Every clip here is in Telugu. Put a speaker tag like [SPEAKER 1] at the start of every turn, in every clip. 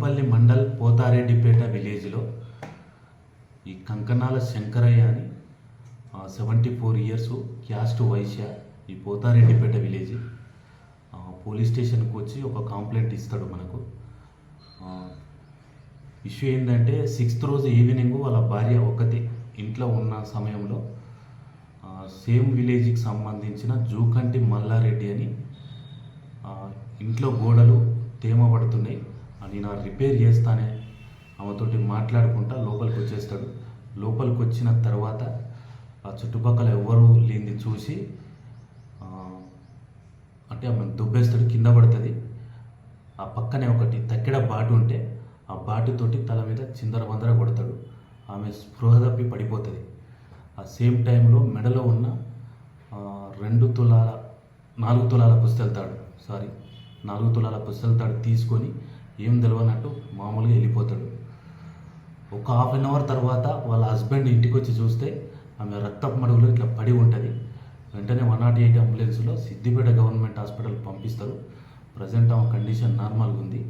[SPEAKER 1] కొంపల్లి మండల్ పోతారెడ్డిపేట విలేజ్లో ఈ కంకణాల శంకరయ్య అని seventy four years caste Vaishya ఈ పోతారెడ్డిపేట విలేజ్. పోలీస్ స్టేషన్కి వచ్చి ఒక కంప్లైంట్ ఇస్తాడు మనకు. ఇష్యూ ఏంటంటే సిక్స్త్ రోజు ఈవినింగ్ వాళ్ళ భార్య ఒకతే ఇంట్లో ఉన్న సమయంలో సేమ్ విలేజ్కి సంబంధించిన జూకంటి మల్లారెడ్డి అని ఇంట్లో గోడలు తేమ పడుతున్నాయి. నేను నా రిపేర్ చేస్తానే. ఆమెతోటి మాట్లాడుకుంటా లోపలికి వచ్చేస్తాడు. లోపలికి వచ్చిన తర్వాత ఆ చుట్టుపక్కల ఎవరు లేనిది చూసి అంటే ఆమె దుబ్బేస్తాడు కింద పడుతుంది. ఆ పక్కనే ఒకటి తక్కెడ బాటు ఉంటే ఆ బాటుతోటి తల మీద చిందర వందర కొడతాడు. ఆమె స్పృహ తప్పి పడిపోతుంది. ఆ సేమ్ టైంలో మెడలో ఉన్న రెండు తులాల నాలుగు తులాల పుస్తెళ్తాడు సారీ నాలుగు తులాల పుస్తెళ్తాడు తీసుకొని ఏం తెలియనట్టు మామూలుగా వెళ్ళిపోతాడు. ఒక హాఫ్ అన్ అవర్ తర్వాత వాళ్ళ హస్బెండ్ ఇంటికి వచ్చి చూస్తే ఆమె రక్తపు మడుగులో ఇట్లా పడి ఉంటుంది. వెంటనే వన్ నాట్ ఎయిట్ అంబులెన్స్లో సిద్దిపేట గవర్నమెంట్ హాస్పిటల్ పంపిస్తారు. ప్రజెంట్ ఆమె కండిషన్ నార్మల్గా ఉంది.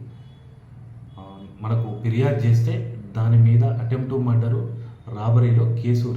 [SPEAKER 1] మనకు ఫిర్యాదు చేస్తే దాని మీద అటెంప్ట్ మర్డరు రాబరీలో కేసు